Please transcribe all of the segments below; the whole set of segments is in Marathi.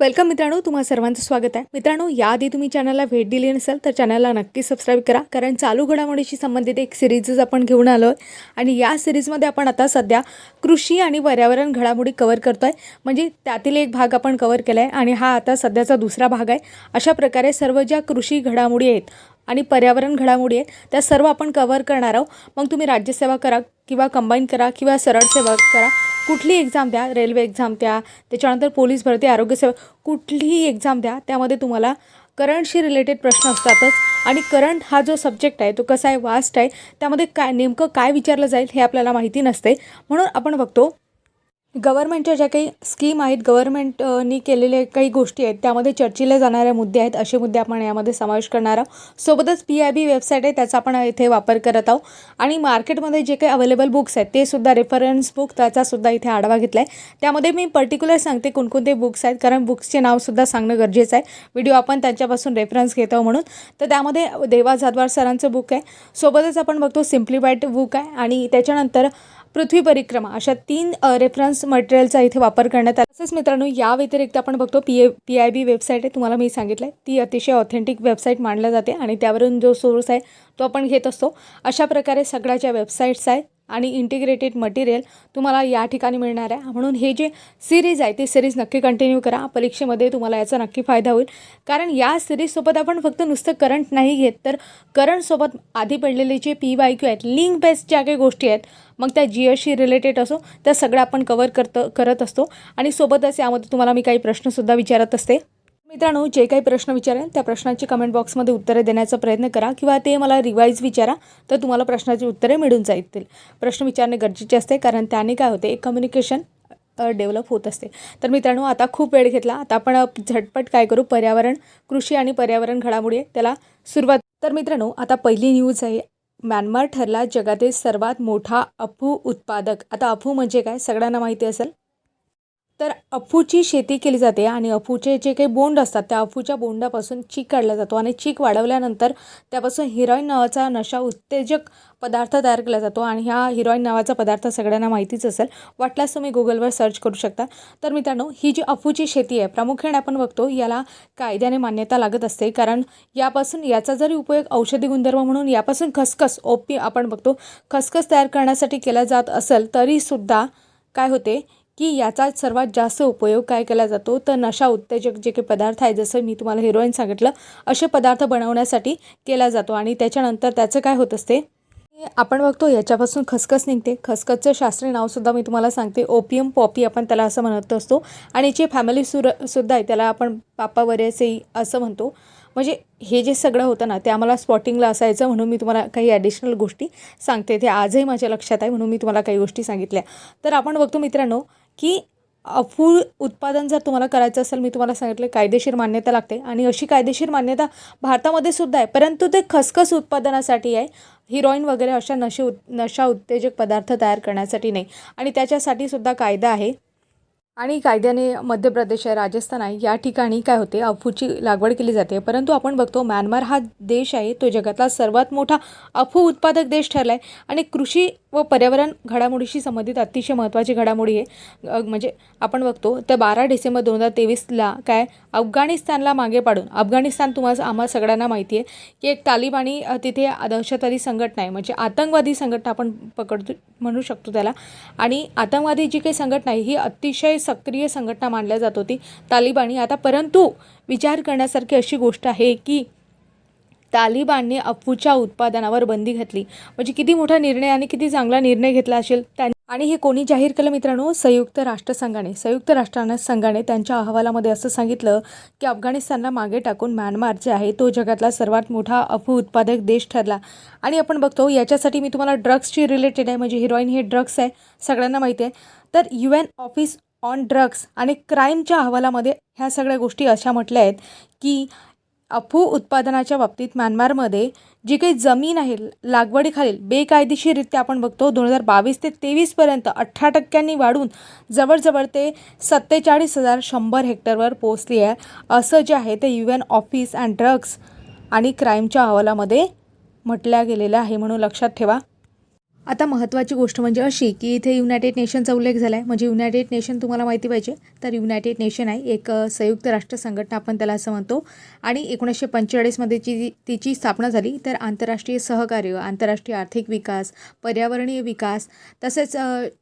वेलकम मित्रांनो तुम्हा सर्वांचं स्वागत आहे. मित्रांनो याआधी तुम्ही चॅनलला भेट दिली नसेल तर चॅनलला नक्की सबस्क्राईब करा कारण चालू घडामोडीशी संबंधित एक सिरीजच आपण घेऊन आलो आहे आणि या सिरीजमध्ये आपण आता सध्या कृषी आणि पर्यावरण घडामोडी कवर करतो आहे म्हणजे त्यातील एक भाग आपण कवर केला आहे आणि हा आता सध्याचा दुसरा भाग आहे. अशा प्रकारे सर्व ज्या कृषी घडामोडी आहेत आणि पर्यावरण घडामोडी आहेत त्या सर्व आपण कवर करणार आहोत. मग तुम्ही राज्यसेवा करा किंवा कंबाईन करा किंवा सरळ सेवा करा. कुठली एक्झाम द्या? रेल्वे एक्झाम द्या. त्याच्यानंतर पोलीस भरती आरोग्यसेवा कुठलीही एक्झाम द्या. त्यामध्ये तुम्हाला करंटशी रिलेटेड प्रश्न असतातच. आणि करंट हा जो सब्जेक्ट आहे तो कसा आहे वास्ट आहे त्यामध्ये काय नेमकं काय विचारलं जाईल हे आपल्याला माहिती नसते. म्हणून आपण बघतो गव्हर्नमेंटच्या ज्या काही स्कीम आहेत गव्हर्नमेंटनी केलेले काही गोष्टी आहेत त्यामध्ये चर्चेले जाणारे मुद्दे आहेत असे मुद्दे आपण यामध्ये समावेश करणार आहोत. सोबतच पी आय बी वेबसाईट आहे त्याचा आपण इथे वापर करत आहोत. आणि मार्केटमध्ये जे काही अवेलेबल बुक्स आहेत ते सुद्धा रेफरन्स बुक त्याचासुद्धा इथे आढावा घेतला आहे त्यामध्ये मी पर्टिक्युलर सांगते कोणकोणते बुक्स आहेत कारण बुक्सचे नावसुद्धा सांगणं गरजेचं आहे. व्हिडिओ आपण त्यांच्यापासून रेफरन्स घेत आहोत म्हणून. तर त्यामध्ये देवा जाधवार सरांचं बुक आहे. सोबतच आपण बघतो सिम्प्लिफाईड बुक आहे. आणि त्याच्यानंतर पृथ्वी परिक्रमा अशा तीन रेफरन्स मटेरियलचा इथे वापर करण्यात आला. तसंच मित्रांनो या व्यतिरिक्त आपण बघतो P A P I B website आहे तुम्हाला मी सांगितलं आहे ती अतिशय ऑथेंटिक वेबसाईट मानल्या जाते आणि त्यावरून जो सोर्स आहे तो आपण घेत असतो. अशा प्रकारे सगळ्या ज्या वेबसाईट्स आहेत. आणि इंटिग्रेटेड मटेरियल तुम्हाला या ठिकाणी मिळणार आहे. म्हणून हे जे सिरीज आहे ती सिरीज नक्की कंटिन्यू करा. परीक्षेमध्ये तुम्हाला याचा नक्की फायदा होईल. कारण या सिरीजसोबत आपण फक्त नुसतं करंट नाही घेत तर करंटसोबत आधी पडलेले जे पी वाय क्यू आहेत लिंक बेस्ड ज्या काही गोष्टी आहेत मग त्या जी एसशी रिलेटेड असो त्या सगळ्या आपण कवर करतो करत असतो. आणि सोबतच यामध्ये तुम्हाला मी काही प्रश्नसुद्धा विचारत असते. मित्रांनो जे काही प्रश्न विचारेल त्या प्रश्नाची कमेंट बॉक्समध्ये उत्तरे देण्याचा प्रयत्न करा किंवा ते मला रिवाईज विचारा तर तुम्हाला प्रश्नाची उत्तरे मिळून जातील. प्रश्न विचारणे गरजेचे असते कारण त्याने काय होते एक कम्युनिकेशन डेव्हलप होत असते. तर मित्रांनो आता खूप वेळ घेतला. आता आपण झटपट काय करू? पर्यावरण कृषी आणि पर्यावरण घडामोडी आहे, त्याला सुरुवात. तर मित्रांनो आता पहिली न्यूज आहे. म्यानमार ठरला जगातील सर्वात मोठा अफू उत्पादक. आता अफू म्हणजे काय? सगळ्यांना माहिती असेल. तर अफूची शेती केली जाते आणि अफूचे जे काही बोंड असतात त्या अफूच्या बोंडापासून चीक काढला जातो आणि चीक वाढवल्यानंतर त्यापासून हिरोईन नावाचा नशा उत्तेजक पदार्थ तयार केला जातो आणि ह्या हिरोईन नावाचा पदार्थ सगळ्यांना माहितीच असेल. वाटल्यास तुम्ही गुगलवर सर्च करू शकता. तर मित्रांनो ही जी अफूची शेती आहे प्रामुख्याने आपण बघतो याला कायद्याने मान्यता लागत असते. कारण यापासून याचा जरी उपयोग औषधी गुणधर्म म्हणून यापासून खसखस ओपी आपण बघतो खसखस तयार करण्यासाठी केला जात असेल तरीसुद्धा काय होते? की याचा सर्वात जास्त उपयोग काय केला जातो? तर नशा उत्तेजक जे काही पदार्थ आहे जसं मी तुम्हाला हिरोईन सांगितलं असे पदार्थ बनवण्यासाठी केला जातो. आणि त्याच्यानंतर त्याचं काय होत असते? आपण बघतो याच्यापासून खसखस निघते. खसखसचं शास्त्रीय नावसुद्धा मी तुम्हाला सांगते. ओपियम पॉपी आपण त्याला असं म्हणत असतो. आणि जे फॅमिली सुर सुद्धा आहे त्याला आपण पापा वरेसेई असं म्हणतो. म्हणजे हे जे सगळं होतं ना ते आम्हाला स्पॉटिंगला असायचं म्हणून मी तुम्हाला काही ॲडिशनल गोष्टी सांगते. ते आजही माझ्या लक्षात आहे म्हणून मी तुम्हाला काही गोष्टी सांगितल्या. तर आपण बघतो मित्रांनो की अफू उत्पादन जर तुम्हाला करायचं असेल मी तुम्हाला सांगितलं कायदेशीर मान्यता लागते. आणि अशी कायदेशीर मान्यता भारतामध्ये सुद्धा आहे परंतु ते खसखस उत्पादनासाठी आहे. हिरोईन वगैरे अशा नशे उत् नशा उत्तेजक पदार्थ तयार करण्यासाठी नाही. आणि त्याच्यासाठी सुद्धा कायदा आहे. आणि कायद्याने मध्य प्रदेश आहे राजस्थान आहे या ठिकाणी काय होते अफूची लागवड केली जाते. परंतु आपण बघतो म्यानमार हा देश आहे तो जगातला सर्वात मोठा अफू उत्पादक देश ठरला आहे आणि कृषी व पर्यावरण घडामोडीशी संबंधित अतिशय महत्त्वाची घडामोडी आहे. म्हणजे आपण बघतो तर बारा डिसेंबर दोन हजार तेवीसला काय अफगाणिस्तानला मागे पाडून अफगाणिस्तान तुम्हाला आम्हाला सगळ्यांना माहिती आहे की एक तालिबानी तिथे दहशतवादी संघटना आहे. म्हणजे आतंकवादी संघटना आपण पकडतो म्हणू शकतो त्याला. आणि आतंकवादी जी काही संघटना आहे ही अतिशय सक्रिय संघटना मानल्या जात होती तालिबानी. आता परंतु विचार करण्यासारखी अशी गोष्ट आहे की तालिबानने अफूच्या उत्पादनावर बंदी घातली. म्हणजे किती मोठा निर्णय आणि किती चांगला निर्णय घेतला असेल त्यांनी आणि हे कोणी जाहीर केलं मित्रांनो? संयुक्त राष्ट्रसंघाने. संयुक्त राष्ट्र संघाने त्यांच्या अहवालामध्ये असं सांगितलं की अफगाणिस्तानला मागे टाकून म्यानमार जे आहे तो जगातला सर्वात मोठा अफू उत्पादक देश ठरला. आणि आपण बघतो याच्यासाठी मी तुम्हाला ड्रग्सची रिलेटेड आहे. म्हणजे हिरोईन हे ड्रग्स आहे सगळ्यांना माहिती आहे. तर U N office on drugs आणि क्राईमच्या अहवालामध्ये ह्या सगळ्या गोष्टी अशा म्हटल्या आहेत की अफू उत्पादनाच्या बाबतीत म्यानमारमध्ये जी काही जमीन आहे लागवडीखालील बेकायदेशीररित्या आपण बघतो दोन हजार बावीस ते तेवीसपर्यंत अठरा टक्क्यांनी वाढून जवळजवळ ते सत्तेचाळीस हजार शंभर हेक्टरवर पोचली आहे. असं जे आहे ते U N office and drugs आणि क्राईमच्या अहवालामध्ये म्हटल्या गेलेलं आहे म्हणून लक्षात ठेवा. आता महत्त्वाची गोष्ट म्हणजे अशी की इथे युनायटेड नेशनचा उल्लेख झाला आहे म्हणजे युनायटेड नेशन तुम्हाला माहिती पाहिजे. तर युनायटेड नेशन आहे. एक संयुक्त राष्ट्र संघटना आपण त्याला असं म्हणतो. आणि एकोणीसशे पंचेचाळीसमध्ये जी तिची स्थापना झाली तर आंतरराष्ट्रीय सहकार्य आंतरराष्ट्रीय आर्थिक विकास पर्यावरणीय विकास तसेच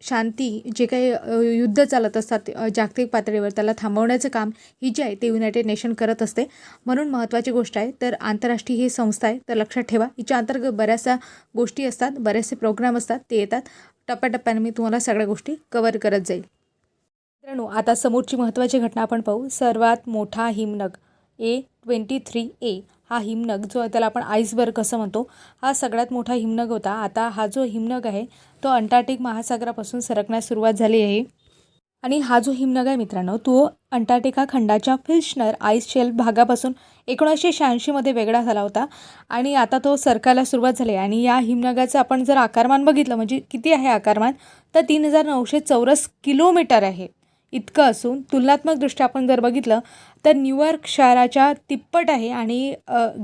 शांती जे काही युद्ध चालत असतात जागतिक पातळीवर त्याला थांबवण्याचं काम ही जे आहे ते युनायटेड नेशन करत असते. म्हणून महत्त्वाची गोष्ट आहे. तर आंतरराष्ट्रीय ही संस्था आहे. तर लक्षात ठेवा. हिच्या अंतर्गत बऱ्याचशा गोष्टी असतात. बरेचसे प्रोग्राम असतात ते येतात. टप्प्याटप्प्याने मी तुम्हाला सगळ्या गोष्टी कवर करत जाईल. मित्रांनो आता समोरची महत्त्वाची घटना आपण पाहू. सर्वात मोठा हिमनग ए ट्वेंटी थ्री ए हा हिमनग जो त्याला आपण आईसबर्ग असं म्हणतो हा सगळ्यात मोठा हिमनग होता. आता हा जो हिमनग आहे तो अंटार्क्टिक महासागरापासून सरकण्यास सुरुवात झाली आहे. आणि हा जो हिमनग आहे मित्रांनो तो अंटार्क्टिका खंडाच्या फिल्शनर आईस शेल भागापासून एकोणीसशे शहाऐंशीमध्ये वेगळा झाला होता. आणि आता तो सरकायला सुरुवात झाली आहे. आणि या हिमनगाचं आपण जर आकारमान बघितलं म्हणजे किती आहे आकारमान? तर तीन हजार नऊशे चौरस किलोमीटर आहे. इतकं असून तुलनात्मकदृष्ट्या आपण जर बघितलं तर न्यूयॉर्क शहराच्या तिप्पट आहे आणि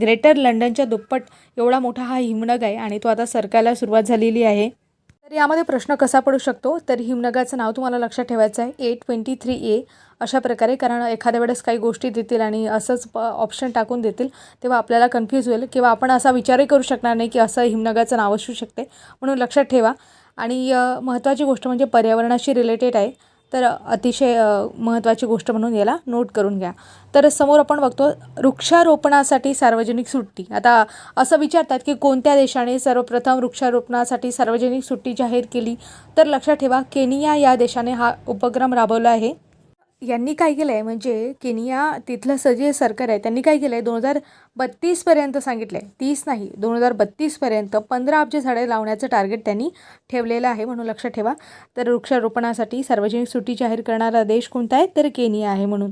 ग्रेटर लंडनच्या दुप्पट एवढा मोठा हा हिमनग आहे. आणि तो आता सरकायला सुरुवात झालेली आहे. तर यामध्ये प्रश्न कसा पडू शकतो? तर हिमनगाचं नाव तुम्हाला लक्षात ठेवायचं आहे. ए ट्वेंटी थ्री ए अशा प्रकारे कारण एखाद्या वेळेस काही गोष्टी देतील आणि असंच प ऑप्शन टाकून देतील तेव्हा आपल्याला कन्फ्यूज होईल. किंवा आपण असा विचारही करू शकणार नाही की असं हिमनगाचं नाव असू शकते. म्हणून लक्षात ठेवा. आणि महत्त्वाची गोष्ट म्हणजे पर्यावरणाशी रिलेटेड आहे. तर अतिशय महत्त्वाची गोष्ट म्हणून याला नोट करून घ्या. तर समोर आपण बघतो वृक्षारोपणासाठी सार्वजनिक सुट्टी. आता असं विचारतात की कोणत्या देशाने सर्वप्रथम वृक्षारोपणासाठी सार्वजनिक सुट्टी जाहीर केली? तर लक्षात ठेवा केनिया या देशाने हा उपक्रम राबवला आहे. यांनी काय केलं आहे म्हणजे केनिया तिथलं स जे सरकार आहे त्यांनी काय केलं आहे दोन हजार बत्तीसपर्यंत सांगितलं आहे तीस नाही दोन हजार बत्तीसपर्यंत पंधरा अब्ज झाडे लावण्याचं टार्गेट त्यांनी ठेवलेलं आहे म्हणून लक्षात ठेवा. तर वृक्षारोपणासाठी सार्वजनिक सुट्टी जाहीर करणारा देश कोणता आहे? तर केनिया आहे म्हणून.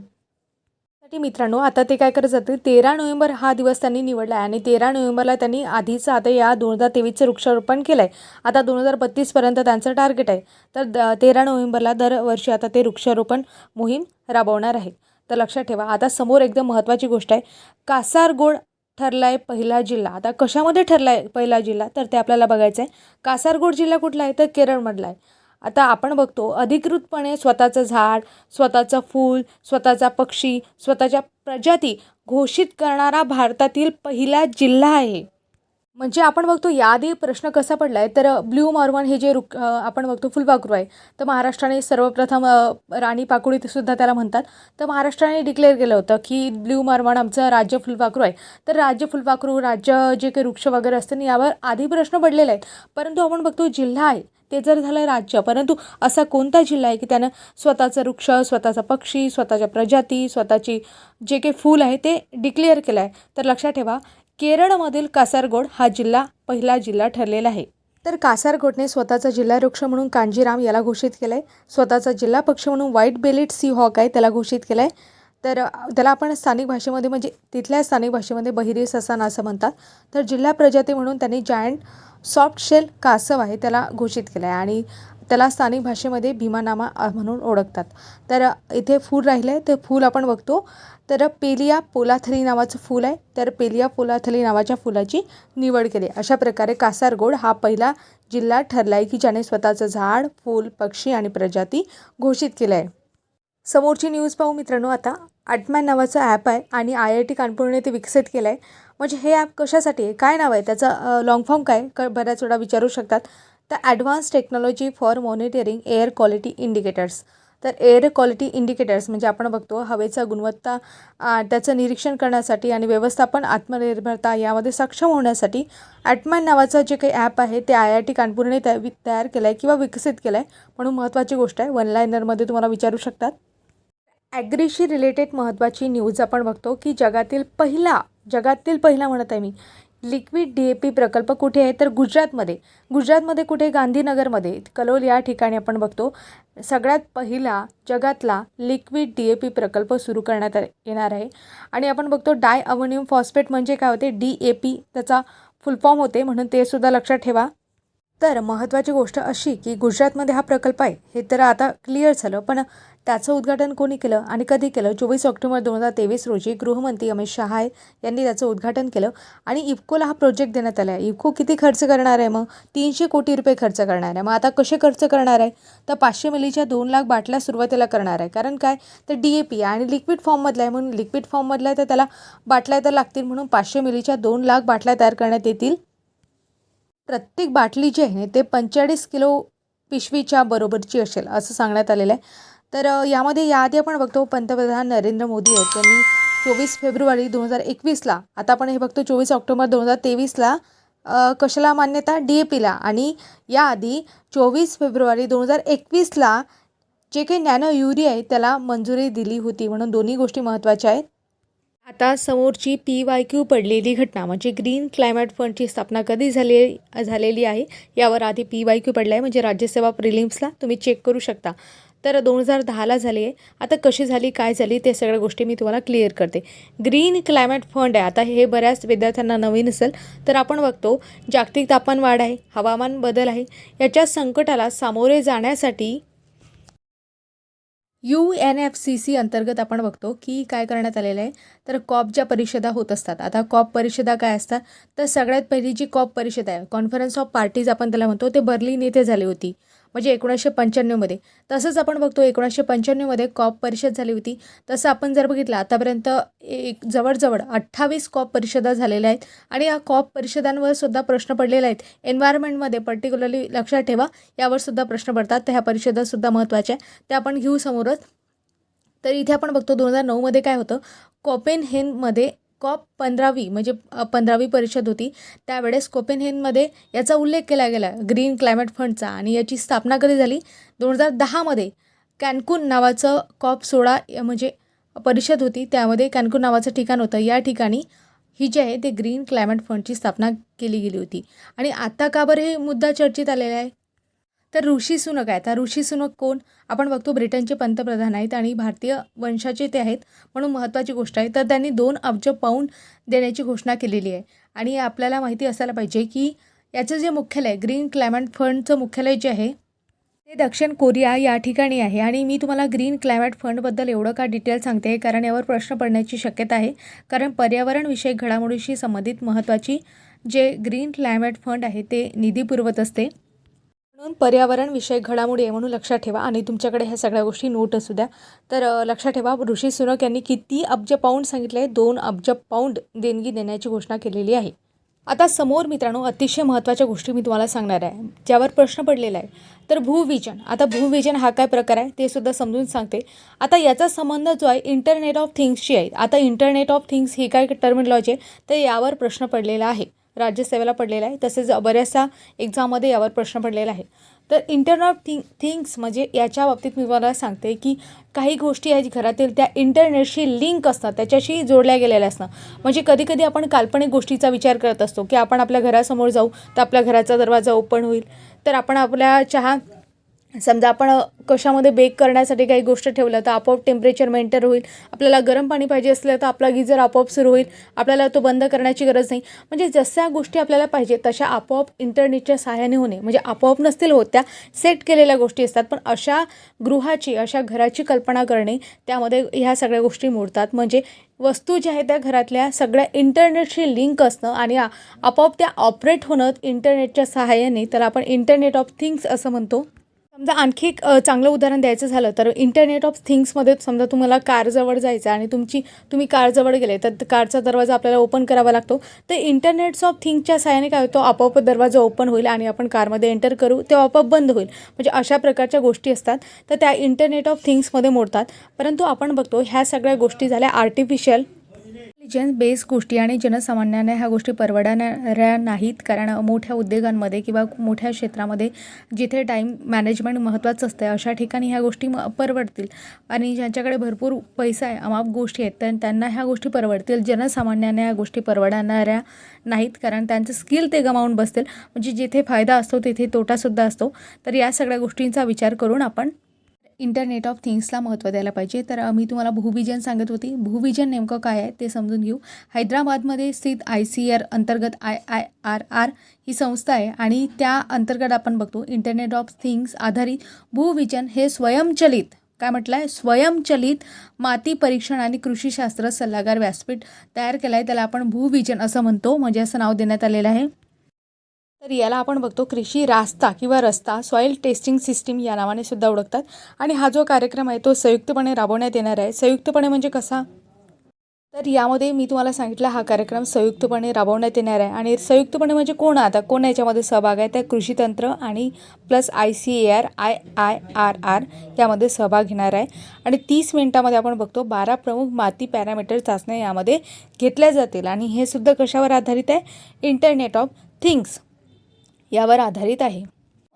साठी मित्रांनो आता ते काय करत जातील? तेरा नोव्हेंबर हा दिवस त्यांनी निवडला आहे आणि तेरा नोव्हेंबरला त्यांनी आधीचं आता या दोन हजार तेवीसचं वृक्षारोपण केलं आहे आता दोन हजार बत्तीसपर्यंत त्यांचं टार्गेट आहे. तर द तेरा नोव्हेंबरला दरवर्षी आता ते वृक्षारोपण मोहीम राबवणार आहे. तर लक्षात ठेवा आता समोर एकदम महत्त्वाची गोष्ट आहे. कासारगोड ठरला आहे पहिला जिल्हा. आता कशामध्ये ठरला आहे पहिला जिल्हा? तर ते आपल्याला बघायचं आहे कासारगोड जिल्हा कुठला आहे? तर केरळमधला आहे. आता आपण बघतो अधिकृतपणे स्वतःचं झाड स्वतःचं फूल स्वतःचा पक्षी स्वतःच्या प्रजाती घोषित करणारा भारतातील पहिला जिल्हा आहे. म्हणजे आपण बघतो याआधी प्रश्न कसा पडला आहे तर ब्ल्यू मॉर्मन हे जे रुक आपण बघतो फुलपाखरू आहे. तर महाराष्ट्राने सर्वप्रथम राणी पाकुळी सुद्धा त्याला म्हणतात. तर महाराष्ट्राने डिक्लेअर केलं होतं की ब्ल्यू मॉर्मन आमचं राज्य फुलपाखरू आहे. तर राज्य फुलपाखरू राज्य जे काही वृक्ष वगैरे असतं यावर आधी प्रश्न पडलेले आहेत. परंतु आपण बघतो जिल्हा आहे ते जर झालं राज्य. परंतु असा कोणता जिल्हा आहे की त्यानं स्वतःचं वृक्ष स्वतःचा पक्षी स्वतःच्या प्रजाती स्वतःची जे काही फूल आहे ते डिक्लेअर केलं आहे. तर लक्षात ठेवा केरळमधील कासारगोड हा जिल्हा पहिला जिल्हा ठरलेला आहे. तर कासारगोडने स्वतःचा जिल्हा वृक्ष म्हणून कांजीराम याला घोषित केलं आहे स्वतःचा जिल्हा पक्ष म्हणून व्हाईट बेलिट सी हॉक आहे त्याला घोषित केलं आहे तर त्याला आपण स्थानिक भाषेमध्ये म्हणजे तिथल्या स्थानिक भाषेमध्ये बहिरी ससाना असं म्हणतात. तर जिल्हा प्रजाती म्हणून त्यांनी जायंट सॉफ्ट शेल कासव आहे त्याला घोषित केलं आहे आणि त्याला स्थानिक भाषेमध्ये भीमानामा म्हणून ओळखतात. तर इथे फूल राहिलं आहे ते फूल आपण बघतो. तर पेलिया पोलाथली नावाचं फूल आहे. तर पेलिया पोलाथली नावाच्या फुलाची निवड केली. आहे. अशा प्रकारे कासारगोड हा पहिला जिल्हा ठरला आहे की ज्याने स्वतःचं झाड फूल पक्षी आणि प्रजाती घोषित केलं आहे समोरची न्यूज पाहू मित्रांनो आता. आटमॅन नावाचं ॲप आहे आणि आय आय टी कानपूरने ते विकसित केलं आहे म्हणजे हे ॲप कशासाठी आहे? काय नाव आहे? त्याचं लॉंग फॉर्म काय क बऱ्याच वेळा विचारू शकतात. तर advance technology for monitoring air quality indicators. तर एअर क्वालिटी इंडिकेटर्स म्हणजे आपण बघतो हवेचा गुणवत्ता त्याचं निरीक्षण करण्यासाठी आणि व्यवस्थापन आत्मनिर्भरता यामध्ये सक्षम होण्यासाठी ॲटमॅन नावाचं जे काही ॲप आहे ते आय आय टी कानपूरने त्या वि तयार केलं आहे किंवा विकसित केलं आहे म्हणून महत्त्वाची गोष्ट आहे वन लायनरमध्ये तुम्हाला विचारू शकतात. ॲग्रीशी रिलेटेड महत्त्वाची न्यूज आपण बघतो की जगातील पहिला जगातील पहिला म्हणत आहे मी लिक्विड डी ए पी प्रकल्प कुठे आहे? तर गुजरातमध्ये. गुजरातमध्ये कुठे? गांधीनगरमध्ये. कलोल या ठिकाणी आपण बघतो. सगळ्यात पहिला जगातला लिक्विड डी ए पी प्रकल्प सुरू करण्यात येणार आहे. आणि आपण बघतो डाय अमोनियम फॉस्फेट म्हणजे काय होते? डी ए पी त्याचा फुल फॉर्म होते म्हणून ते सुद्धा लक्षात ठेवा. तर महत्त्वाची गोष्ट अशी की गुजरातमध्ये हा प्रकल्प आहे. हे तर आता क्लिअर झालं पण त्याचं उद्घाटन कोणी केलं आणि कधी केलं? चोवीस ऑक्टोबर दोन हजार तेवीस रोजी गृहमंत्री अमित शहा यांनी त्याचं उद्घाटन केलं आणि इफकोला हा प्रोजेक्ट देण्यात आला आहे इफको किती खर्च करणार आहे मग? तीनशे कोटी रुपये खर्च करणार आहे. मग आता कसे खर्च करणार आहे? तर पाचशे मिलीच्या दोन लाख बाटल्या सुरुवातीला करणार आहे. कारण काय? तर डी ए पी आणि लिक्विड फॉर्ममधला आहे. म्हणून लिक्विड फॉर्ममधला आहे तर त्याला बाटल्या तर लागतील म्हणून पाचशे मिलीच्या दोन लाख बाटल्या तयार करण्यात येतील. प्रत्येक बाटली जी आहे ते पंचेचाळीस किलो पिशवीच्या बरोबरची असेल असं सांगण्यात आलेलं आहे. तर यामध्ये याआधी आपण बघतो पंतप्रधान नरेंद्र मोदी आहेत त्यांनी चोवीस फेब्रुवारी दोन हजार एकवीसला आता आपण हे बघतो चोवीस ऑक्टोबर दोन हजार तेवीसला कशाला मान्यता? डी ए पीला आणि याआधी चोवीस फेब्रुवारी दोन हजार एकवीसला जे काही नॅनो युरिया आहे त्याला मंजुरी दिली होती म्हणून दोन्ही गोष्टी महत्त्वाच्या आहेत. आता समोरची पी वाय क्यू पडलेली घटना म्हणजे ग्रीन क्लायमेट फंडची स्थापना कधी झाली झालेली आहे यावर आधी पी वाय क्यू पडला आहे म्हणजे राज्यसेवा प्रिलिम्सला तुम्ही चेक करू शकता. तर दोन हजार दहाला झाली आहे. आता कशी झाली काय झाली ते सगळ्या गोष्टी मी तुम्हाला क्लिअर करते. ग्रीन क्लायमेट फंड आहे. आता हे बऱ्याच विद्यार्थ्यांना नवीन असेल तर आपण बघतो जागतिक तापमान वाढ आहे हवामान बदल आहे. याच्या संकटाला सामोरे जाण्यासाठी U N F C C अंतर्गत आपण बघतो की काय करण्यात आलेलं आहे. तर कॉप ज्या परिषदा होत असतात आता कॉप परिषदा काय असतात तर सगळ्यात पहिली जी कॉप परिषद आहे कॉन्फरन्स ऑफ पार्टीज आपण त्याला म्हणतो ते बर्लिन येथे झाली होती. म्हणजे एकोणीसशे पंच्याण्णवमध्ये तसंच आपण बघतो एकोणीसशे पंच्याण्णवमध्ये कॉप परिषद झाली होती. तसं आपण जर बघितलं आतापर्यंत एक जवळजवळ अठ्ठावीस कॉप परिषदा झालेल्या आहेत आणि या कॉप परिषदांवर सुद्धा प्रश्न पडलेले आहेत. एन्व्हायरमेंटमध्ये पर्टिक्युलरली लक्षात ठेवा यावर सुद्धा प्रश्न पडतात. तर ह्या परिषदासुद्धा महत्त्वाच्या आहेत. त्या आपण घेऊ समोरच. तर इथे आपण बघतो दोन हजार नऊमध्ये काय होतं? कोपेनहेनमध्ये कॉप पंधरावी म्हणजे पंधरावी परिषद होती. त्यावेळेस कोपेनहेनमध्ये याचा उल्लेख केला गेला ग्रीन क्लायमेट फंडचा. आणि याची स्थापना कधी झाली? दोन हजार दहामध्ये कॅनकून नावाचं कॉप सोळा म्हणजे परिषद होती. त्यामध्ये कॅनकून नावाचं ठिकाण होतं. या ठिकाणी ही जी आहे ते ग्रीन क्लायमेट फंडची स्थापना केली गेली होती. आणि आता का बरं हे मुद्दा चर्चेत आलेला आहे? तर ऋषी सुनक आहेत. आता ऋषी सुनक कोण? आपण बघतो ब्रिटनचे पंतप्रधान आहेत आणि भारतीय वंशाचे ते आहेत म्हणून महत्त्वाची गोष्ट आहे. तर त्यांनी दोन अब्ज पाऊंड देण्याची घोषणा केलेली आहे. आणि आपल्याला माहिती असायला पाहिजे की याचं जे मुख्यालय ग्रीन क्लायमेट फंडचं मुख्यालय जे आहे ते दक्षिण कोरिया या ठिकाणी आहे. आणि मी तुम्हाला ग्रीन क्लायमेट फंडबद्दल एवढं का डिटेल सांगते कारण यावर प्रश्न पडण्याची शक्यता आहे. कारण पर्यावरणविषयक घडामोडीशी संबंधित महत्त्वाची जे ग्रीन क्लायमेट फंड आहे ते निधी पुरवत असते. म्हणून पर्यावरणविषयक घडामोडी आहे म्हणून लक्षात ठेवा. आणि तुमच्याकडे ह्या सगळ्या गोष्टी नोट असू द्या. तर लक्षात ठेवा ऋषी सुनक यांनी किती अब्ज पाऊंड सांगितले दोन अब्ज पाऊंड देणगी देण्याची घोषणा केलेली आहे. आता समोर मित्रांनो अतिशय महत्त्वाच्या गोष्टी मी तुम्हाला सांगणार आहे ज्यावर प्रश्न पडलेला आहे. तर भूविजन. आता भूविजन हा काय प्रकार आहे ते सुद्धा समजून सांगते. आता याचा संबंध जो आहे इंटरनेट ऑफ थिंग्सशी आहे. आता इंटरनेट ऑफ थिंग्स ही काय टर्मिनॉलॉजी आहे? तर यावर प्रश्न पडलेला आहे. राज्यसेवेला पडलेला आहे. तसेच बऱ्याचशा एक्झाममध्ये यावर प्रश्न पडलेला आहे. तर इंटरनेट ऑफ थिंग थिंग्स म्हणजे याच्या बाबतीत मी मला सांगते की काही गोष्टी आहेत घरातील त्या इंटरनेटशी लिंक असतात त्याच्याशी जोडल्या गेलेल्या असणं म्हणजे कधीकधी आपण काल्पनिक गोष्टीचा विचार करत असतो की आपण आपल्या घरासमोर जाऊ तर आपल्या घराचा दरवाजा ओपन होईल. तर आपण आपल्या चहा समजा आपण कशामध्ये बेक करण्यासाठी काही गोष्ट ठेवलं तर आपोआप टेम्परेचर मेंटेन होईल. आपल्याला गरम पाणी पाहिजे असलं तर आपला गिझर आपोआप सुरू होईल. आपल्याला तो बंद करण्याची गरज नाही. म्हणजे जशा गोष्टी आपल्याला पाहिजे तशा आपोआप इंटरनेटच्या सहाय्याने होणे. म्हणजे आपोआप नसतील होत त्या सेट केलेल्या गोष्टी असतात. पण अशा गृहाची अशा घराची कल्पना करणे त्यामध्ये ह्या सगळ्या गोष्टी मोडतात. म्हणजे वस्तू ज्या आहेत त्या घरातल्या सगळ्या इंटरनेटशी लिंक असणं आणि आपोआप त्या ऑपरेट होणं इंटरनेटच्या सहाय्याने. तर आपण इंटरनेट ऑफ थिंग्स असं म्हणतो. समजा आणखी एक चांगलं उदाहरण द्यायचं झालं तर इंटरनेट ऑफ थिंग्समध्ये समजा तुम्हाला कारजवळ जायचं आहे आणि तुमची तुम्ही कारजवळ गेले तर कारचा दरवाजा आपल्याला ओपन करावा लागतो. तर इंटरनेट्स ऑफ थिंगच्या सहाय्याने काय होतो आपोआप दरवाजा ओपन होईल आणि आपण कारमध्ये एंटर करू ते आपोआप बंद होईल. म्हणजे अशा प्रकारच्या गोष्टी असतात. तर त्या इंटरनेट ऑफ थिंग्समध्ये मोडतात. परंतु आपण बघतो ह्या सगळ्या गोष्टी झाल्या आर्टिफिशियल इंटेलिजन्स बेस गोष्टी आणि जनसामान्यांना ह्या गोष्टी परवडणाऱ्या नाहीत. कारण मोठ्या उद्योगांमध्ये किंवा मोठ्या क्षेत्रामध्ये जिथे टाईम मॅनेजमेंट महत्त्वाचं असतं अशा ठिकाणी ह्या गोष्टी म परवडतील. आणि ज्यांच्याकडे भरपूर पैसा आहे अमाप गोष्टी आहेत तर त्यांना ह्या गोष्टी परवडतील. जनसामान्यांना ह्या गोष्टी परवडणाऱ्या नाहीत. कारण त्यांचं स्किल ते गमावून बसतील. म्हणजे जिथे फायदा असतो तिथे तोटासुद्धा असतो. तर या सगळ्या गोष्टींचा विचार करून आपण इंटरनेट ऑफ थिंग्सला महत्त्व द्यायला पाहिजे. तर मी तुम्हाला भूविजन सांगत होती. भूविजन नेमकं काय आहे ते समजून घेऊ. हैदराबादमध्ये स्थित आय सी आर अंतर्गत आय आय आर आर ही संस्था आहे आणि त्या अंतर्गत आपण बघतो. इंटरनेट ऑफ थिंग्स आधारित भूविजन हे स्वयंचलित काय म्हटलं आहे स्वयंचलित माती परीक्षण आणि कृषीशास्त्र सल्लागार व्यासपीठ तयार केलं आहे त्याला आपण भूविजन असं म्हणतो. म्हणजे असं नाव देण्यात आलेलं आहे. तर याला आपण बघतो कृषी रास्ता किंवा रस्ता सॉईल टेस्टिंग सिस्टीम या नावाने सुद्धा ओळखतात. आणि हा जो कार्यक्रम आहे तो संयुक्तपणे राबवण्यात येणार आहे. संयुक्तपणे म्हणजे कसा? तर यामध्ये मी तुम्हाला सांगितलं हा कार्यक्रम संयुक्तपणे राबवण्यात येणार आहे. आणि संयुक्तपणे म्हणजे कोण? आता कोण याच्यामध्ये सहभाग आहे? त्या कृषी तंत्र आणि plus I C A R I I R R यामध्ये सहभाग घेणार आहे. आणि तीस मिनिटामध्ये आपण बघतो बारा प्रमुख माती पॅरामीटर चाचण्या यामध्ये घेतल्या जातील. आणि हे सुद्धा कशावर आधारित आहे? इंटरनेट ऑफ थिंग्स यावर आधारित आहे.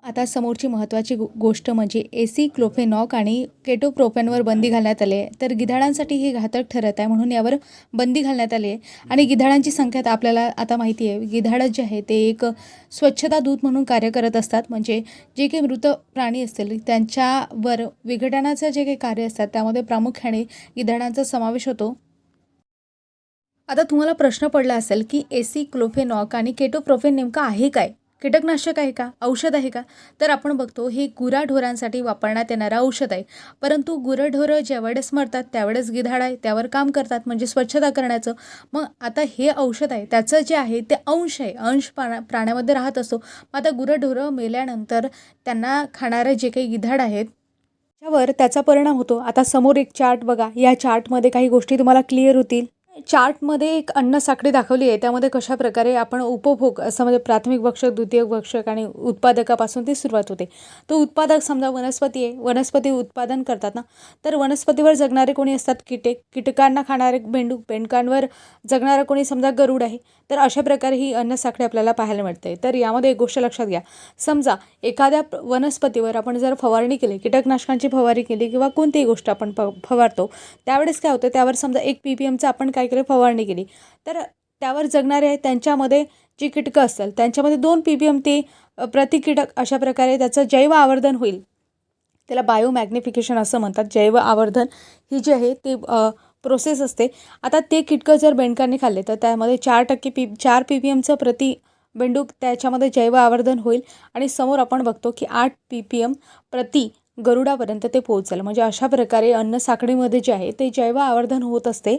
आता समोरची महत्त्वाची गो गोष्ट म्हणजे एसी क्लोफेनॉक आणि केटोप्रोफेनवर बंदी घालण्यात आली आहे. तर गिधाडांसाठी हे घातक ठरत आहे म्हणून यावर बंदी घालण्यात आली आहे. आणि गिधाडांची संख्या तर आपल्याला आता माहिती आहे. गिधाडं जे आहे ते एक स्वच्छता दूत म्हणून कार्य करत असतात. म्हणजे जे काही मृत प्राणी असतील त्यांच्यावर विघटनाचं जे काही कार्य असतात त्यामध्ये प्रामुख्याने गिधाडांचा समावेश होतो. आता तुम्हाला प्रश्न पडला असेल की एसी क्लोफेनॉक आणि केटोप्रोफेन नेमकं आहे काय? कीटकनाशक आहे का? औषध आहे का? तर आपण बघतो हे गुराढोरांसाठी वापरण्यात येणारं औषध आहे. परंतु गुरंढोरं ज्यावेळेस मरतात त्यावेळेस गिधाड आहे त्यावर काम करतात म्हणजे स्वच्छता करण्याचं. मग आता हे औषध आहे त्याचं जे आहे ते अंश आहे. अंश प्राणा प्राण्यामध्ये राहत असतो. मग आता गुरंढोरं मेल्यानंतर त्यांना खाणारे जे काही गिधाड आहेत त्यावर त्याचा परिणाम होतो. आता समोर एक चार्ट बघा. या चार्टमध्ये काही गोष्टी तुम्हाला क्लिअर होतील. चार्टमध्ये एक अन्न साखळी दाखवली आहे. त्यामध्ये कशा प्रकारे आपण उपभोग असं म्हणजे प्राथमिक भक्षक द्वितीय भक्षक आणि उत्पादकापासून ती सुरुवात होते. तो उत्पादक समजा वनस्पती आहे वनस्पती उत्पादन करतात ना तर वनस्पतीवर जगणारे कोणी असतात? कीटक कीटकांना खाणारे बेंडूक बेंडकांवर जगणारं कोणी समजा गरुड आहे तर अशा प्रकारे ही अन्नसाखळी आपल्याला पाहायला मिळते. तर यामध्ये एक गोष्ट लक्षात घ्या. समजा एखाद्या वनस्पतीवर आपण जर फवारणी केली कीटकनाशकांची फवारणी केली किंवा कोणतीही गोष्ट आपण प फवारतो त्यावेळेस काय होतं? त्यावर समजा एक पी पी एमचं आपण काय केलं फवारणी केली. तर त्यावर जगणारे आहेत त्यांच्यामध्ये जी कीटकं असतील त्यांच्यामध्ये दोन पी पी एम ते प्रतिकीटक प्रति कीटक अशा प्रकारे त्याचं जैव आवर्धन होईल. त्याला बायोमॅग्निफिकेशन असं म्हणतात. जैव आवर्धन ही जी आहे ती प्रोसेस असते. आता ते किटकं जर बेंडकांनी खाल्ले तर त्यामध्ये चार टक्के पी चार पी पी एमचं प्रति बेंडूक त्याच्यामध्ये जैव आवर्धन होईल. आणि समोर आपण बघतो की आठ पी पी एम प्रति गरुडापर्यंत ते पोहोचेल. म्हणजे अशा प्रकारे अन्न साखळीमध्ये जे आहे ते जैव आवर्धन होत असते.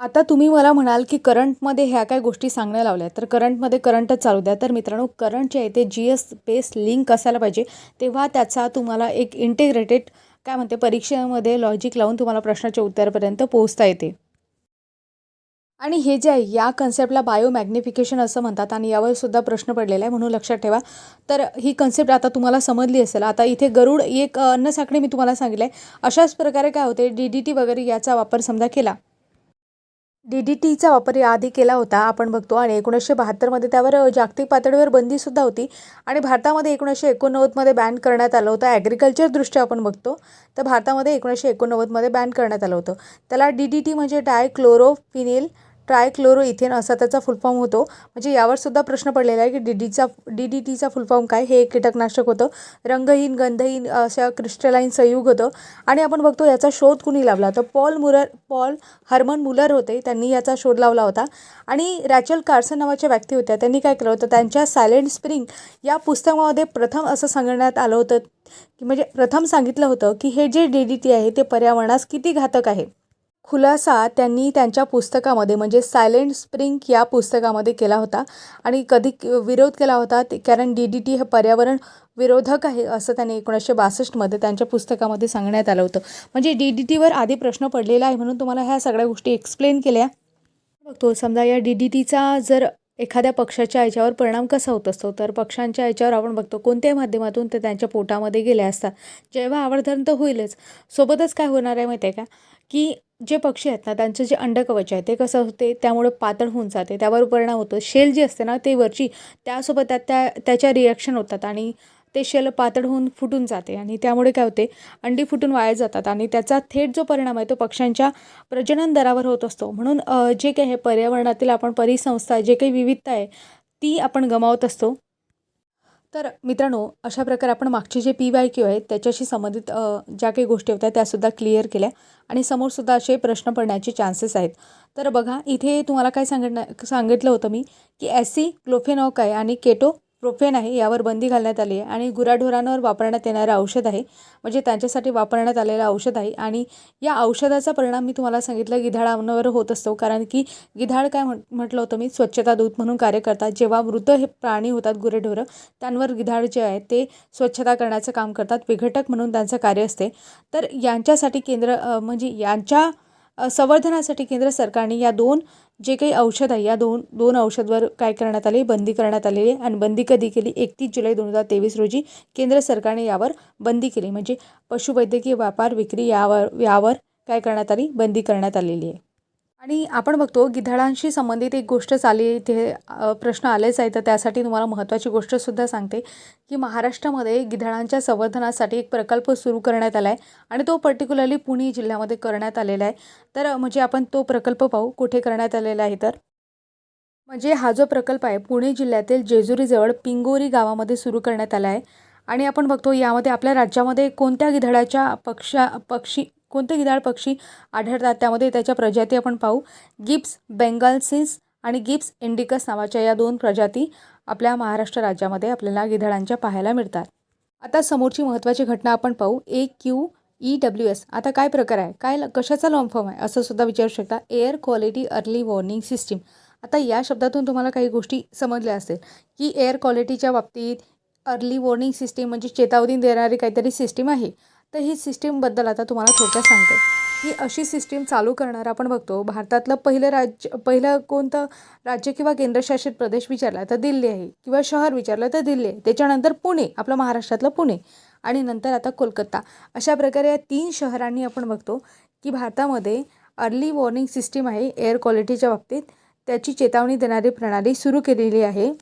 आता तुम्ही मला म्हणाल की करंटमध्ये ह्या काय गोष्टी सांगण्या लावल्या तर करंटमध्ये करंटच चालू द्या. तर मित्रांनो करंट जे आहे ते जी एस बेस लिंक असायला पाहिजे. तेव्हा त्याचा तुम्हाला एक इंटिग्रेटेड काय म्हणते परीक्षेमध्ये लॉजिक लावून तुम्हाला प्रश्नाच्या उत्तरापर्यंत पोहोचता येते. आणि हे जे आहे या कन्सेप्टला बायोमॅग्निफिकेशन असं म्हणतात आणि यावर सुद्धा प्रश्न पडलेला आहे म्हणून लक्षात ठेवा. तर ही कन्सेप्ट आता तुम्हाला समजली असेल. आता इथे गरुड एक अ, अन्न साखळी मी तुम्हाला सांगितलं आहे. अशाच प्रकारे काय होते डी डी टी वगैरे याचा वापर समजा केला डी डी टीचा वापर याआधी केला होता. आपण बघतो आणि एकोणीसशे बहात्तरमध्ये त्यावर जागतिक पातळीवर बंदीसुद्धा होती. आणि भारतामध्ये एकोणीसशे एकोणनव्वदमध्ये बॅन करण्यात आलं होतं. ॲग्रिकल्चर दृष्ट्या आपण बघतो तर भारतामध्ये एकोणीसशे एकोणनव्वदमध्ये बॅन करण्यात आलं होतं. त्याला डी डी टी म्हणजे डायक्लोरोफिनिल ट्रायक्लोरो इथेन असा त्याचा फुलफॉर्म होतो. म्हणजे यावर सुद्धा प्रश्न पडलेला आहे की डी डीचा डी डी टीचा फुलफॉर्म काय? हे एक कीटकनाशक होतं. रंगहीन गंधहीन अशा क्रिस्टलाईन संयुग होतं. आणि आपण बघतो याचा शोध कुणी लावला? तर Paul Muller Paul Hermann Muller होते. त्यांनी याचा शोध लावला होता. आणि रॅचल कार्सन नावाच्या व्यक्ती होत्या. त्यांनी काय केलं होतं? त्यांच्या सायलेंट स्प्रिंग या पुस्तकामध्ये प्रथम असं सांगण्यात आलं होतं. की म्हणजे प्रथम सांगितलं होतं की हे जे डी डी टी आहे ते पर्यावरणास किती घातक आहे? खुलासा त्यांनी त्यांच्या पुस्तकामध्ये म्हणजे सायलेंट स्प्रिंग या पुस्तकामध्ये केला होता. आणि कधी क- विरोध केला होता ते कारण डी डी टी हे पर्यावरण विरोधक आहे असं त्यांनी एकोणीसशे बासष्टमध्ये त्यांच्या पुस्तकामध्ये सांगण्यात आलं होतं. म्हणजे डी डी टीवर आधी प्रश्न पडलेला आहे म्हणून तुम्हाला ह्या सगळ्या गोष्टी एक्सप्लेन केल्या. बघतो समजा या डी डी टीचा जर एखाद्या पक्षाच्या याच्यावर परिणाम कसा होत असतो तर पक्षांच्या याच्यावर आपण बघतो कोणत्याही माध्यमातून ते त्यांच्या पोटामध्ये गेले असतात. जेव्हा आवर्धन तर होईलच. सोबतच काय होणार आहे माहिती आहे का? की जे पक्षी आहेत ना त्यांचं जे अंडकवच आहे ते कसं होते त्यामुळे पातळ होऊन जाते त्यावर परिणाम होतो. शेल जी असते ना ते वरची त्यासोबत त्या त्या त्याच्या रिॲक्शन होतात आणि ते शेल पातळ होऊन फुटून जाते आणि त्यामुळे काय होते अंडी फुटून वाया जातात आणि त्याचा थेट जो परिणाम आहे तो पक्ष्यांच्या प्रजनन दरावर होत असतो. म्हणून जे काही हे पर्यावरणातील आपण परिसंस्था जे काही विविधता आहे ती आपण गमावत असतो. तर मित्रांनो अशा प्रकारे आपण मागचे जे पी वाय क्यू आहेत त्याच्याशी संबंधित ज्या काही गोष्टी होत्या त्यासुद्धा क्लिअर केल्या आणि समोरसुद्धा असे प्रश्न पडण्याचे चान्सेस आहेत. तर बघा इथे तुम्हाला काय सांगणं सांगितलं होतं मी की ॲसी क्लोफेनॉक आहे आणि केटो प्रोफेन आहे यावर बंदी घालण्यात आली आहे आणि गुराढोरांवर वापरण्यात येणारं औषध आहे म्हणजे त्यांच्यासाठी वापरण्यात आलेलं औषध आहे. आणि या औषधाचा परिणाम मी तुम्हाला सांगितलं गिधाडांवर होत असतो कारण की गिधाड काय म्हट म्हटलं होतं मी स्वच्छता दूत म्हणून कार्य करतात. जेव्हा मृत हे प्राणी होतात गुरेढोरं त्यांवर गिधाड जे आहे ते स्वच्छता करण्याचं काम करतात विघटक म्हणून त्यांचं कार्य असते. तर यांच्यासाठी केंद्र म्हणजे यांच्या संवर्धनासाठी केंद्र सरकारने या दोन जे काही औषध आहे या दोन दोन औषधवर काय करण्यात आले? बंदी करण्यात आलेली आहे. आणि बंदी कधी केली? एकतीस जुलै दोन हजार तेवीस रोजी केंद्र सरकारने यावर बंदी केली. म्हणजे पशुवैद्यकीय व्यापार विक्री यावर यावर काय करण्यात आली? बंदी करण्यात आलेली आहे. आणि आपण बघतो गिधाडांशी संबंधित एक गोष्ट चालली इथे प्रश्न आलेच आहे तर त्यासाठी तुम्हाला महत्त्वाची गोष्टसुद्धा सांगते की महाराष्ट्रामध्ये गिधाडांच्या संवर्धनासाठी एक प्रकल्प सुरू करण्यात आला आहे आणि तो पर्टिक्युलरली पुणे जिल्ह्यामध्ये करण्यात आलेला आहे. तर म्हणजे आपण तो प्रकल्प पाहू कुठे करण्यात आलेला आहे तर. म्हणजे हा जो प्रकल्प आहे पुणे जिल्ह्यातील जेजुरीजवळ पिंगोरी गावामध्ये सुरू करण्यात आला आहे. आणि आपण बघतो यामध्ये आपल्या राज्यामध्ये कोणत्या गिधाडाच्या पक्षा पक्षी कोणते गिधाड पक्षी आढळतात. त्यामध्ये त्याच्या प्रजाती आपण पाहू. गिप्स बेंगालसिन्स आणि गिप्स इंडिकस नावाच्या या दोन प्रजाती आपल्या महाराष्ट्र राज्यामध्ये आपल्याला गिधाडांच्या पाहायला मिळतात. आता समोरची महत्त्वाची घटना आपण पाहू. A Q E W S. आता काय प्रकार आहे? काय ल- कशाचा लॉन्फॉर्म फॉर्म आहे? असं सुद्धा विचारू शकता. Air quality early warning system आता या शब्दातून तुम्हाला काही गोष्टी समजल्या असेल की एअर क्वालिटीच्या बाबतीत अर्ली वॉर्निंग सिस्टीम म्हणजे चेतावणी देणारी काहीतरी सिस्टीम आहे. तर ही सिस्टीमबद्दल आता तुम्हाला थोडक्यात सांगते. ही अशी सिस्टीम चालू करणार आपण बघतो. भारतातलं पहिलं राज्य पहिलं कोणतं राज्य किंवा केंद्रशासित प्रदेश विचारला तर दिल्ली आहे किंवा शहर विचारलं तर दिल्ली आहे. त्याच्यानंतर पुणे आपलं महाराष्ट्रातलं पुणे आणि नंतर आता कोलकाता. अशा प्रकारे या तीन शहरांनी आपण बघतो की भारतामध्ये अर्ली वॉर्निंग सिस्टीम आहे एअर क्वालिटीच्या बाबतीत. त्याची चेतावणी देणारी प्रणाली सुरू केलेली आहे.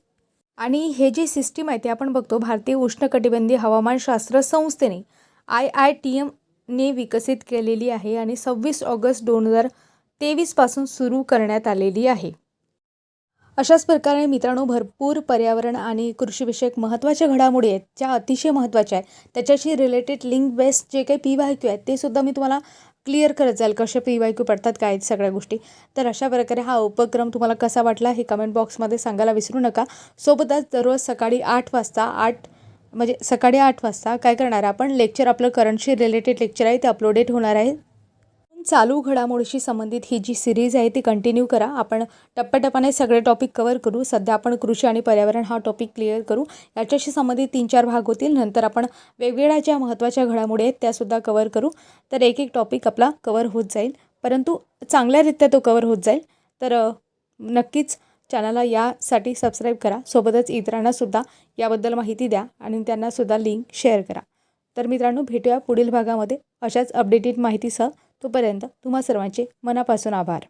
आणि हे जी सिस्टीम आहे ते आपण बघतो भारतीय उष्णकटिबंधीय हवामानशास्त्र संस्थेने आय आय टी एमने विकसित केलेली आहे आणि सव्वीस ऑगस्ट दोन हजार तेवीसपासून सुरू करण्यात आलेली आहे. अशाच प्रकारे मित्रांनो भरपूर पर्यावरण आणि कृषीविषयक महत्त्वाच्या घडामोडी आहेत ज्या अतिशय महत्त्वाच्या आहेत. त्याच्याशी रिलेटेड लिंक बेस्ड जे काही पी वाय क्यू आहेत ते सुद्धा मी तुम्हाला क्लिअर करत जाईल कसे पी वाय क्यू पडतात काय आहेत सगळ्या गोष्टी. तर अशा प्रकारे हा उपक्रम तुम्हाला कसा वाटला हे कमेंट बॉक्समध्ये सांगायला विसरू नका. सोबतच दररोज सकाळी आठ वाजता आठ म्हणजे सकाळी आठ वाजता काय करणार आहे आपण? लेक्चर आपलं करंटशी रिलेटेड लेक्चर आहे ते अपलोडेड होणार आहे. चालू घडामोडीशी संबंधित ही जी सिरीज आहे ती कंटिन्यू करा. आपण टप्प्याटप्प्याने सगळे टॉपिक कवर करू. सध्या आपण कृषी आणि पर्यावरण हा टॉपिक क्लिअर करू. याच्याशी संबंधित तीन चार भाग होतील. नंतर आपण वेगवेगळ्या ज्या महत्त्वाच्या घडामोडी आहेत त्यासुद्धा कवर करू. तर एक एक टॉपिक आपला कवर होत जाईल. परंतु चांगल्यारीत्या तो कवर होत जाईल. तर नक्कीच चॅनलला यासाठी सबस्क्राईब करा. सोबतच इतरांनासुद्धा याबद्दल माहिती द्या आणि त्यांनासुद्धा लिंक शेअर करा. तर मित्रांनो भेटूया पुढील भागामध्ये. अशाच अपडेटेड माहितीसह तोपर्यंत तुम्हा सर्वांचे मनापासून आभार.